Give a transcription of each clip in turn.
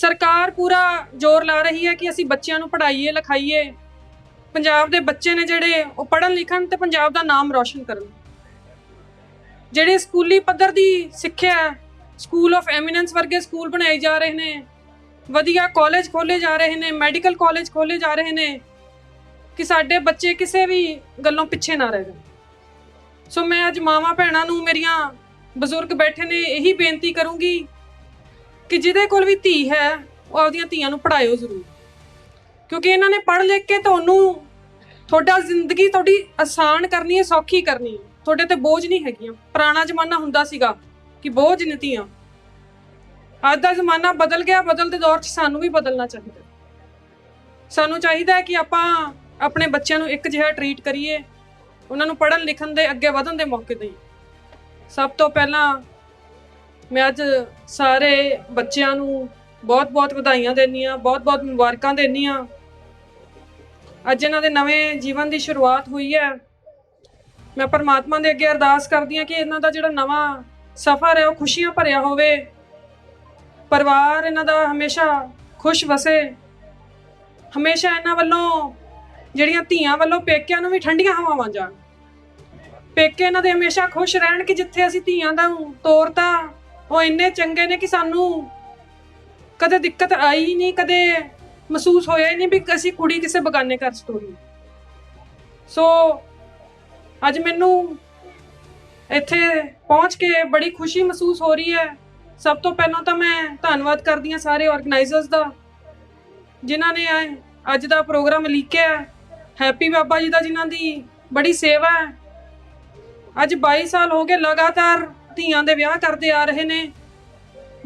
ਸਰਕਾਰ ਪੂਰਾ ਜ਼ੋਰ ਲਾ ਰਹੀ ਹੈ ਕਿ ਅਸੀਂ ਬੱਚਿਆਂ ਨੂੰ ਪੜ੍ਹਾਈਏ, ਲਿਖਾਈਏ। ਪੰਜਾਬ ਦੇ ਬੱਚੇ ਨੇ ਜਿਹੜੇ, ਉਹ ਪੜ੍ਹਨ ਲਿਖਣ ਤੇ ਪੰਜਾਬ ਦਾ ਨਾਮ ਰੌਸ਼ਨ ਕਰਨ। ਜਿਹੜੇ ਸਕੂਲੀ ਪੱਧਰ ਦੀ ਸਿੱਖਿਆ ਸਕੂਲ ਆਫ ਐਮੀਨੈਂਸ ਵਰਗੇ ਸਕੂਲ ਬਣਾਏ ਜਾ ਰਹੇ ਨੇ, ਵਧੀਆ ਕਾਲਜ ਖੋਲੇ ਜਾ ਰਹੇ ਨੇ ਮੈਡੀਕਲ ਕਾਲਜ ਖੋਲੇ ਜਾ ਰਹੇ ਨੇ, ਕਿ ਸਾਡੇ ਬੱਚੇ ਕਿਸੇ ਵੀ ਗੱਲੋਂ ਪਿੱਛੇ ਨਾ ਰਹਿ ਜਾਣ। ਸੋ ਮੈਂ ਅੱਜ ਮਾਵਾਂ ਭੈਣਾਂ ਨੂੰ, ਮੇਰੀਆਂ ਬਜ਼ੁਰਗ ਬੈਠੇ ਨੇ, ਇਹੀ ਬੇਨਤੀ ਕਰੂੰਗੀ ਕਿ ਜਿਹਦੇ ਕੋਲ ਵੀ ਧੀ ਹੈ, ਉਹ ਆਪਦੀਆਂ ਧੀਆਂ ਨੂੰ ਪੜ੍ਹਾਇਓ ਜ਼ਰੂਰ। ਕਿਉਂਕਿ ਇਹਨਾਂ ਨੇ ਪੜ੍ਹ ਲਿਖ ਕੇ ਤੁਹਾਨੂੰ ਤੁਹਾਡਾ ਜ਼ਿੰਦਗੀ ਤੁਹਾਡੀ ਆਸਾਨ ਕਰਨੀ ਹੈ, ਸੌਖੀ ਕਰਨੀ ਹੈ। ਤੁਹਾਡੇ ਤੇ ਬੋਝ ਨਹੀਂ ਹੈਗੀਆਂ। ਪੁਰਾਣਾ ਜ਼ਮਾਨਾ ਹੁੰਦਾ ਸੀਗਾ ਕਿ ਬੋਝ ਨਹੀਂ ਧੀਆਂ। ਅੱਜ ਦਾ ਜ਼ਮਾਨਾ ਬਦਲ ਗਿਆ ਬਦਲਦੇ ਦੌਰ 'ਚ ਸਾਨੂੰ ਵੀ ਬਦਲਣਾ ਚਾਹੀਦਾ। ਸਾਨੂੰ ਚਾਹੀਦਾ ਹੈ ਕਿ ਆਪਾਂ ਆਪਣੇ ਬੱਚਿਆਂ ਨੂੰ ਇੱਕ ਜਿਹਾ ਟਰੀਟ ਕਰੀਏ। ਉਹਨਾਂ ਨੂੰ ਪੜ੍ਹਨ ਲਿਖਣ ਦੇ, ਅੱਗੇ ਵਧਣ ਦੇ ਮੌਕੇ ਦੇਈਏ ਸਭ ਤੋਂ ਪਹਿਲਾਂ ਮੈਂ ਅੱਜ ਸਾਰੇ ਬੱਚਿਆਂ ਨੂੰ ਬਹੁਤ-ਬਹੁਤ ਵਧਾਈਆਂ ਦੇਣੀ ਆ ਬਹੁਤ-ਬਹੁਤ ਮੁਬਾਰਕਾਂ ਦੇਣੀ ਆ ਅੱਜ ਇਹਨਾਂ ਦੇ ਨਵੇਂ ਜੀਵਨ ਦੀ ਸ਼ੁਰੂਆਤ ਹੋਈ ਹੈ। ਮੈਂ ਪਰਮਾਤਮਾ ਦੇ ਅੱਗੇ ਅਰਦਾਸ ਕਰਦੀ ਆ ਕਿ ਇਹਨਾਂ ਦਾ ਜਿਹੜਾ ਨਵਾਂ ਸਫ਼ਰ ਹੈ, ਉਹ ਖੁਸ਼ੀਆਂ ਭਰਿਆ ਹੋਵੇ। ਪਰਿਵਾਰ ਇਹਨਾਂ ਦਾ ਹਮੇਸ਼ਾ ਖੁਸ਼ ਵਸੇ। ਹਮੇਸ਼ਾ ਇਹਨਾਂ ਵੱਲੋਂ ਜਿਹੜੀਆਂ ਧੀਆਂ ਵੱਲੋਂ ਪੇਕਿਆਂ ਨੂੰ ਵੀ ਠੰਡੀਆਂ ਹਵਾਵਾਂ ਜਾਣ। ਪੇਕੇ ਇਹਨਾਂ ਦੇ ਹਮੇਸ਼ਾ ਖੁਸ਼ ਰਹਿਣ ਕਿ ਜਿੱਥੇ ਅਸੀਂ ਧੀਆਂ ਦਾ ਤੋਰਤਾ ਉਹ ਇੰਨੇ ਚੰਗੇ ਨੇ ਕਿ ਸਾਨੂੰ ਕਦੇ ਦਿੱਕਤ ਆਈ ਹੀ ਨਹੀਂ, ਕਦੇ ਮਹਿਸੂਸ ਹੋਇਆ ਹੀ ਨਹੀਂ ਵੀ ਅਸੀਂ ਕੁੜੀ ਕਿਸੇ ਬਗਾਨੇ ਘਰ ਚ ਸੋ ਅੱਜ ਮੈਨੂੰ ਇੱਥੇ ਪਹੁੰਚ ਕੇ ਬੜੀ ਖੁਸ਼ੀ ਮਹਿਸੂਸ ਹੋ ਰਹੀ ਹੈ। ਸਭ ਤੋਂ ਪਹਿਲਾਂ ਤਾਂ ਮੈਂ ਧੰਨਵਾਦ ਕਰਦੀ ਹਾਂ ਸਾਰੇ ਆਰਗੇਨਾਈਜ਼ਰਸ ਦਾ, ਜਿਨ੍ਹਾਂ ਨੇ ਅੱਜ ਦਾ ਪ੍ਰੋਗਰਾਮ ਲਿਖਿਆ ਹੈਪੀ ਬਾਬਾ ਜੀ ਦਾ ਜਿਨ੍ਹਾਂ ਦੀ ਬੜੀ ਸੇਵਾ ਹੈ। ਅੱਜ 22 ਸਾਲ ਹੋ ਗਏ ਲਗਾਤਾਰ ਧੀਆਂ ਦੇ ਵਿਆਹ ਕਰਦੇ ਆ ਰਹੇ ਨੇ।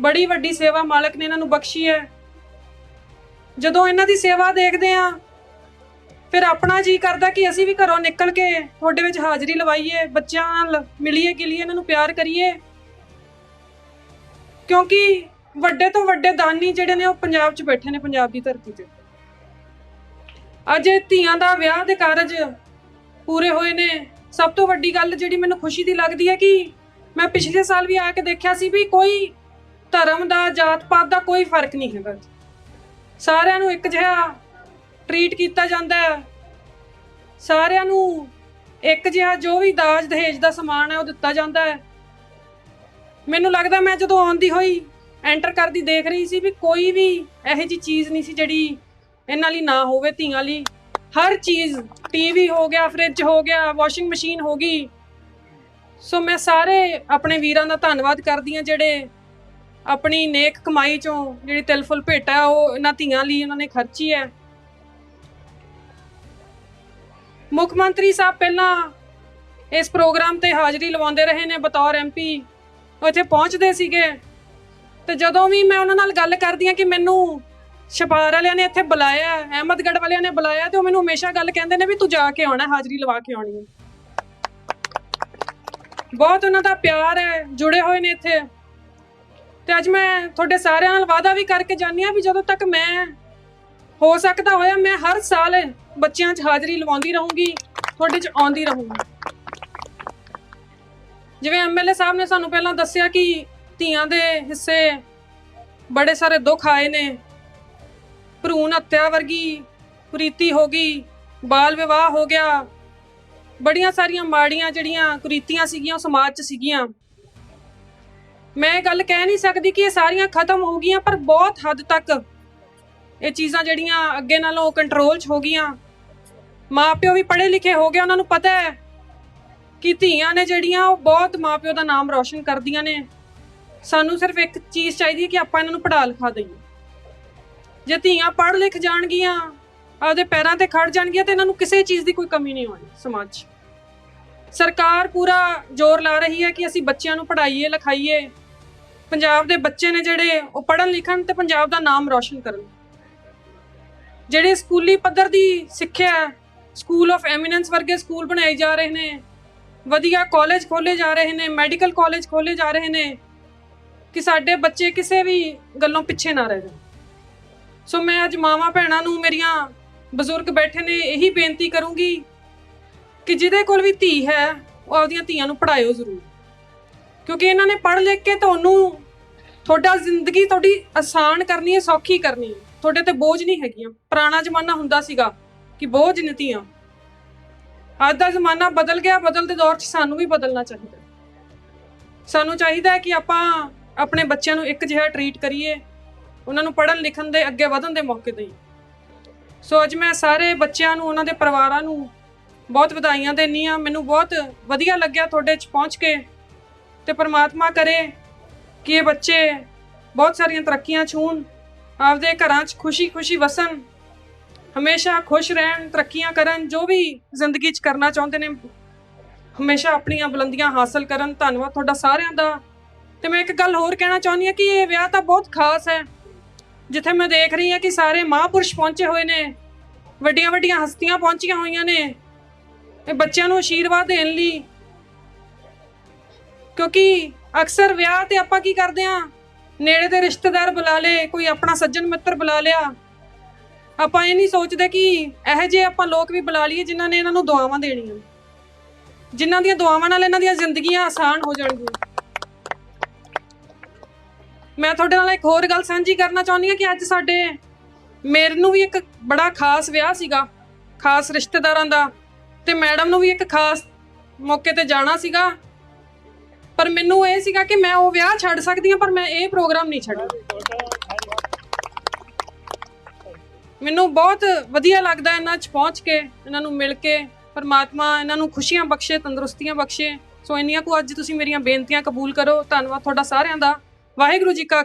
ਬੜੀ ਵੱਡੀ ਸੇਵਾ ਮਾਲਕ ਨੇ ਇਹਨਾਂ ਨੂੰ ਬਖਸ਼ੀ ਹੈ। ਜਦੋਂ ਇਹਨਾਂ ਦੀ ਸੇਵਾ ਦੇਖਦੇ ਆ ਫਿਰ ਆਪਣਾ ਜੀ ਕਰਦਾ ਕਿ ਅਸੀਂ ਵੀ ਘਰੋਂ ਨਿਕਲ ਕੇ ਤੁਹਾਡੇ ਵਿੱਚ ਹਾਜ਼ਰੀ ਲਵਾਈਏ, ਬੱਚਿਆਂ ਨਾਲ ਮਿਲੀਏ, ਗਿਲੀਏ, ਇਹਨਾਂ ਨੂੰ ਪਿਆਰ ਕਰੀਏ। ਕਿਉਂਕਿ ਵੱਡੇ ਤੋਂ ਵੱਡੇ ਦਾਨੀ ਜਿਹੜੇ ਨੇ ਉਹ ਪੰਜਾਬ 'ਚ ਬੈਠੇ ਨੇ, ਪੰਜਾਬ ਦੀ ਧਰਤੀ ਤੇ। ਅੱਜ ਇਹ ਧੀਆਂ ਦਾ ਵਿਆਹ ਦੇ ਕਾਰਜ ਪੂਰੇ ਹੋਏ ਨੇ। ਸਭ ਤੋਂ ਵੱਡੀ ਗੱਲ ਜਿਹੜੀ ਮੈਨੂੰ ਖੁਸ਼ੀ ਦੀ ਲੱਗਦੀ ਹੈ ਕਿ ਮੈਂ ਪਿਛਲੇ ਸਾਲ ਵੀ ਆ ਕੇ ਦੇਖਿਆ ਸੀ ਵੀ ਕੋਈ ਧਰਮ ਦਾ, ਜਾਤ ਪਾਤ ਦਾ ਕੋਈ ਫ਼ਰਕ ਨਹੀਂ ਹੈਗਾ। ਸਾਰਿਆਂ ਨੂੰ ਇੱਕ ਜਿਹਾ ਟਰੀਟ ਕੀਤਾ ਜਾਂਦਾ ਹੈ। ਸਾਰਿਆਂ ਨੂੰ ਇੱਕ ਜਿਹਾ ਜੋ ਵੀ ਦਾਜ ਦਹੇਜ ਦਾ ਸਮਾਨ ਹੈ, ਉਹ ਦਿੱਤਾ ਜਾਂਦਾ ਹੈ। ਮੈਨੂੰ ਲੱਗਦਾ ਮੈਂ ਜਦੋਂ ਆਉਂਦੀ ਹੋਈ ਐਂਟਰ ਕਰਦੀ ਦੇਖ ਰਹੀ ਸੀ ਵੀ ਕੋਈ ਵੀ ਇਹੋ ਜੀ ਚੀਜ਼ ਨਹੀਂ ਸੀ ਜਿਹੜੀ ਇਹਨਾਂ ਲਈ ਨਾ ਹੋਵੇ ਧੀਆਂ ਲਈ। ਹਰ ਚੀਜ਼ ਟੀਵੀ ਹੋ ਗਿਆ ਫ੍ਰਿਜ ਹੋ ਗਿਆ ਵਾਸ਼ਿੰਗ ਮਸ਼ੀਨ ਹੋ ਗਈ ਸੋ ਮੈਂ ਸਾਰੇ ਆਪਣੇ ਵੀਰਾਂ ਦਾ ਧੰਨਵਾਦ ਕਰਦੀ ਹਾਂ ਜਿਹੜੇ ਆਪਣੀ ਨੇਕ ਕਮਾਈ ਚੋਂ ਜਿਹੜੀ ਤਿਲਫੁਲ ਭੇਟਾ ਉਹ ਇਹਨਾਂ ਧੀਆਂ ਲਈ ਉਹਨਾਂ ਨੇ ਖਰਚੀ ਹੈ। ਮੁੱਖ ਮੰਤਰੀ ਸਾਹਿਬ ਪਹਿਲਾਂ ਇਸ ਪ੍ਰੋਗਰਾਮ ਤੇ ਹਾਜ਼ਰੀ ਲਵਾਉਂਦੇ ਰਹੇ ਨੇ ਬਤੌਰ ਐਮਪੀ ਉਹ ਇੱਥੇ ਪਹੁੰਚਦੇ ਸੀਗੇ। ਤੇ ਜਦੋਂ ਵੀ ਮੈਂ ਉਹਨਾਂ ਨਾਲ ਗੱਲ ਕਰਦੀ ਹਾਂ ਕਿ ਮੈਨੂੰ ਛਪਾਰ ਵਾਲਿਆਂ ਨੇ ਇੱਥੇ ਬੁਲਾਇਆ ਹੈ, ਅਹਿਮਦਗੜ੍ਹ ਵਾਲਿਆਂ ਨੇ ਬੁਲਾਇਆ ਤੇ ਉਹ ਮੈਨੂੰ ਹਮੇਸ਼ਾ ਗੱਲ ਕਹਿੰਦੇ ਨੇ ਵੀ ਤੂੰ ਜਾ ਕੇ ਆਉਣਾ ਹਾਜ਼ਰੀ ਲਵਾ ਕੇ ਆਉਣੀ ਹੈ। ਬਹੁਤ ਉਹਨਾਂ ਦਾ ਪਿਆਰ ਹੈ, ਜੁੜੇ ਹੋਏ ਨੇ ਇੱਥੇ। ਤੇ ਅੱਜ ਮੈਂ ਤੁਹਾਡੇ ਸਾਰਿਆਂ ਨਾਲ ਵਾਅਦਾ ਵੀ ਕਰਕੇ ਜਾਨੀ ਆ ਵੀ ਜਦੋਂ ਤੱਕ ਮੈਂ ਹੋ ਸਕਦਾ ਹੋਇਆ, ਮੈਂ ਹਰ ਸਾਲ ਬੱਚਿਆਂ 'ਚ ਹਾਜ਼ਰੀ ਲਵਾਉਂਦੀ ਰਹੂੰਗੀ, ਤੁਹਾਡੇ 'ਚ ਆਉਂਦੀ ਰਹੂੰਗੀ। ਜਿਵੇਂ ਐਮਐਲਏ ਸਾਹਿਬ ਨੇ ਸਾਨੂੰ ਪਹਿਲਾਂ ਦੱਸਿਆ ਕਿ ਧੀਆਂ ਦੇ ਹਿੱਸੇ ਬੜੇ ਸਾਰੇ ਦੁੱਖ ਆਏ ਨੇ। ਭਰੂਣ ਹੱਤਿਆ ਵਰਗੀ ਪ੍ਰੀਤੀ ਹੋ ਗਈ, ਬਾਲ ਵਿਵਾਹ ਹੋ ਗਿਆ ਬੜੀਆਂ ਸਾਰੀਆਂ ਮਾੜੀਆਂ ਜਿਹੜੀਆਂ ਕੁਰੀਤੀਆਂ ਸੀਗੀਆਂ, ਉਹ ਸਮਾਜ 'ਚ ਸੀਗੀਆਂ। ਮੈਂ ਇਹ ਗੱਲ ਕਹਿ ਨਹੀਂ ਸਕਦੀ ਕਿ ਇਹ ਸਾਰੀਆਂ ਖਤਮ ਹੋ ਗਈਆਂ, ਪਰ ਬਹੁਤ ਹੱਦ ਤੱਕ ਇਹ ਚੀਜ਼ਾਂ ਜਿਹੜੀਆਂ ਅੱਗੇ ਨਾਲੋਂ ਕੰਟਰੋਲ 'ਚ ਹੋ ਗਈਆਂ। ਮਾਪਿਓ ਵੀ ਪੜ੍ਹੇ ਲਿਖੇ ਹੋ ਗਏ, ਉਹਨਾਂ ਨੂੰ ਪਤਾ ਹੈ ਕਿ ਧੀਆਂ ਨੇ ਜਿਹੜੀਆਂ, ਉਹ ਬਹੁਤ ਮਾਪਿਓ ਦਾ ਨਾਮ ਰੌਸ਼ਨ ਕਰਦੀਆਂ ਨੇ। ਸਾਨੂੰ ਸਿਰਫ ਇੱਕ ਚੀਜ਼ ਚਾਹੀਦੀ ਹੈ ਕਿ ਆਪਾਂ ਇਹਨਾਂ ਨੂੰ ਪੜ੍ਹਾ ਲਿਖਾ ਦਈਏ। ਜੇ ਧੀਆਂ ਪੜ੍ਹ ਲਿਖ ਜਾਣਗੀਆਂ, ਆਪਦੇ ਪੈਰਾਂ ਤੇ ਖੜ ਜਾਣਗੀਆਂ, ਤੇ ਇਹਨਾਂ ਨੂੰ ਕਿਸੇ ਚੀਜ਼ ਦੀ ਕੋਈ ਕਮੀ ਨਹੀਂ ਹੋਣੀ ਸਮਾਜ 'ਚ। ਸਰਕਾਰ ਪੂਰਾ ਜ਼ੋਰ ਲਾ ਰਹੀ ਹੈ ਕਿ ਅਸੀਂ ਬੱਚਿਆਂ ਨੂੰ ਪੜ੍ਹਾਈਏ, ਲਿਖਾਈਏ। ਪੰਜਾਬ ਦੇ ਬੱਚੇ ਨੇ ਜਿਹੜੇ, ਉਹ ਪੜ੍ਹਨ ਲਿਖਣ ਤੇ ਪੰਜਾਬ ਦਾ ਨਾਮ ਰੌਸ਼ਨ ਕਰਨ। ਜਿਹੜੇ ਸਕੂਲੀ ਪੱਧਰ ਦੀ ਸਿੱਖਿਆ ਸਕੂਲ ਆਫ ਐਮੀਨੈਂਸ ਵਰਗੇ ਸਕੂਲ ਬਣਾਏ ਜਾ ਰਹੇ ਨੇ, ਵਧੀਆ ਕਾਲਜ ਖੋਲੇ ਜਾ ਰਹੇ ਨੇ ਮੈਡੀਕਲ ਕਾਲਜ ਖੋਲੇ ਜਾ ਰਹੇ ਨੇ, ਕਿ ਸਾਡੇ ਬੱਚੇ ਕਿਸੇ ਵੀ ਗੱਲੋਂ ਪਿੱਛੇ ਨਾ ਰਹਿ ਜਾਣ। ਸੋ ਮੈਂ ਅੱਜ ਮਾਵਾਂ ਭੈਣਾਂ ਨੂੰ, ਮੇਰੀਆਂ ਬਜ਼ੁਰਗ ਬੈਠੇ ਨੇ, ਇਹੀ ਬੇਨਤੀ ਕਰੂੰਗੀ ਕਿ ਜਿਹਦੇ ਕੋਲ ਵੀ ਧੀ ਹੈ, ਉਹ ਆਪਦੀਆਂ ਧੀਆਂ ਨੂੰ ਪੜ੍ਹਾਇਓ ਜ਼ਰੂਰ। ਕਿਉਂਕਿ ਇਹਨਾਂ ਨੇ ਪੜ੍ਹ ਲਿਖ ਕੇ ਤੁਹਾਨੂੰ ਤੁਹਾਡਾ ਜ਼ਿੰਦਗੀ ਤੁਹਾਡੀ ਆਸਾਨ ਕਰਨੀ ਹੈ, ਸੌਖੀ ਕਰਨੀ ਹੈ। ਤੁਹਾਡੇ ਤੇ ਬੋਝ ਨਹੀਂ ਹੈਗੀਆਂ। ਪੁਰਾਣਾ ਜ਼ਮਾਨਾ ਹੁੰਦਾ ਸੀਗਾ ਕਿ ਬੋਝ ਨੀਤੀਆਂ ਅੱਜ ਦਾ ਜ਼ਮਾਨਾ ਬਦਲ ਗਿਆ ਬਦਲਦੇ ਦੌਰ 'ਚ ਸਾਨੂੰ ਵੀ ਬਦਲਣਾ ਚਾਹੀਦਾ। ਸਾਨੂੰ ਚਾਹੀਦਾ ਹੈ ਕਿ ਆਪਾਂ ਆਪਣੇ ਬੱਚਿਆਂ ਨੂੰ ਇੱਕ ਜਿਹਾ ਟਰੀਟ ਕਰੀਏ। ਉਹਨਾਂ ਨੂੰ ਪੜ੍ਹਨ ਲਿਖਣ ਦੇ ਅੱਗੇ ਵਧਣ ਦੇ ਮੌਕੇ ਦੇਈਏ। ਸੋ ਅੱਜ ਮੈਂ ਸਾਰੇ ਬੱਚਿਆਂ ਨੂੰ, ਉਹਨਾਂ ਦੇ ਪਰਿਵਾਰਾਂ ਨੂੰ ਬਹੁਤ ਵਧਾਈਆਂ ਦਿੰਨੀ ਆ। ਮੈਨੂੰ ਬਹੁਤ ਵਧੀਆ ਲੱਗਿਆ ਤੁਹਾਡੇ 'ਚ ਪਹੁੰਚ ਕੇ। ਤੇ ਪ੍ਰਮਾਤਮਾ ਕਰੇ ਕਿ ਇਹ ਬੱਚੇ ਬਹੁਤ ਸਾਰੀਆਂ ਤਰੱਕੀਆਂ ਛੂਣ ਆਪਦੇ ਘਰਾਂ 'ਚ ਖੁਸ਼ੀ-ਖੁਸ਼ੀ ਵਸਣ, ਹਮੇਸ਼ਾ ਖੁਸ਼ ਰਹਿਣ, ਤਰੱਕੀਆਂ ਕਰਨ, ਜੋ ਵੀ ਜ਼ਿੰਦਗੀ 'ਚ ਕਰਨਾ ਚਾਹੁੰਦੇ ਨੇ। ਹਮੇਸ਼ਾ ਆਪਣੀਆਂ ਬੁਲੰਦੀਆਂ ਹਾਸਲ ਕਰਨ। ਧੰਨਵਾਦ ਤੁਹਾਡਾ ਸਾਰਿਆਂ ਦਾ। ਤੇ ਮੈਂ ਇੱਕ ਗੱਲ ਹੋਰ ਕਹਿਣਾ ਚਾਹੁੰਦੀ ਹਾਂ ਕਿ ਇਹ ਵਿਆਹ ਤਾਂ ਬਹੁਤ ਖਾਸ ਹੈ। ਜਿੱਥੇ ਮੈਂ ਦੇਖ ਰਹੀ ਹਾਂ ਕਿ ਸਾਰੇ ਮਹਾਂਪੁਰਸ਼ ਪਹੁੰਚੇ ਹੋਏ ਨੇ। ਵੱਡੀਆਂ ਵੱਡੀਆਂ ਹਸਤੀਆਂ ਪਹੁੰਚੀਆਂ ਹੋਈਆਂ ਨੇ। ਇਹ ਬੱਚਿਆਂ ਨੂੰ ਆਸ਼ੀਰਵਾਦ ਦੇਣ ਲਈ। ਕਿਉਂਕਿ ਅਕਸਰ ਵਿਆਹ ਤੇ ਆਪਾਂ ਕੀ ਕਰਦੇ ਆ ਨੇੜੇ ਦੇ ਰਿਸ਼ਤੇਦਾਰ ਬੁਲਾ ਲੇ ਕੋਈ ਆਪਣਾ ਸੱਜਣ ਮਿੱਤਰ ਬੁਲਾ ਲਿਆ। ਆਪਾਂ ਇਹ ਨਹੀਂ ਸੋਚਦੇ ਕਿ ਇਹੋ ਜਿਹੇ ਆਪਾਂ ਲੋਕ ਵੀ ਬੁਲਾ ਲਈਏ ਜਿਨ੍ਹਾਂ ਨੇ ਇਹਨਾਂ ਨੂੰ ਦੁਆਵਾਂ ਦੇਣੀਆਂ। ਜਿਨ੍ਹਾਂ ਦੀਆਂ ਦੁਆਵਾਂ ਨਾਲ ਇਹਨਾਂ ਦੀਆਂ ਜ਼ਿੰਦਗੀਆਂ ਆਸਾਨ ਹੋ ਜਾਣਗੀਆਂ। ਮੈਂ ਤੁਹਾਡੇ ਨਾਲ ਇੱਕ ਹੋਰ ਗੱਲ ਸਾਂਝੀ ਕਰਨਾ ਚਾਹੁੰਦੀ ਹਾਂ ਕਿ ਅੱਜ ਸਾਡੇ ਮੇਰੇ ਨੂੰ ਵੀ ਇੱਕ ਬੜਾ ਖਾਸ ਵਿਆਹ ਸੀਗਾ, ਖਾਸ ਰਿਸ਼ਤੇਦਾਰਾਂ ਦਾ। ਤੇ ਮੈਡਮ ਨੂੰ ਵੀ ਇੱਕ ਖਾਸ ਮੌਕੇ ਤੇ ਜਾਣਾ ਸੀਗਾ। ਪਰ ਮੈਨੂੰ ਇਹ ਸੀਗਾ ਕਿ ਮੈਂ ਉਹ ਵਿਆਹ ਛੱਡ ਸਕਦੀ ਹਾਂ, ਪਰ ਮੈਂ ਇਹ ਪ੍ਰੋਗਰਾਮ ਨਹੀਂ ਛੱਡਣਾ। ਮੈਨੂੰ ਬਹੁਤ ਵਧੀਆ ਲੱਗਦਾ ਇਹਨਾਂ 'ਚ ਪਹੁੰਚ ਕੇ, ਇਹਨਾਂ ਨੂੰ ਮਿਲ ਕੇ, ਪਰਮਾਤਮਾ ਇਹਨਾਂ ਨੂੰ ਖੁਸ਼ੀਆਂ ਬਖਸ਼ੇ, ਤੰਦਰੁਸਤੀਆਂ ਬਖਸ਼ੇ। ਸੋ ਇੰਨੀਆਂ ਕੁ ਅੱਜ ਤੁਸੀਂ ਮੇਰੀਆਂ ਬੇਨਤੀਆਂ ਕਬੂਲ ਕਰੋ। ਧੰਨਵਾਦ ਤੁਹਾਡਾ ਸਾਰਿਆਂ ਦਾ। ਵਾਹਿਗੁਰੂ ਜੀ ਕਾ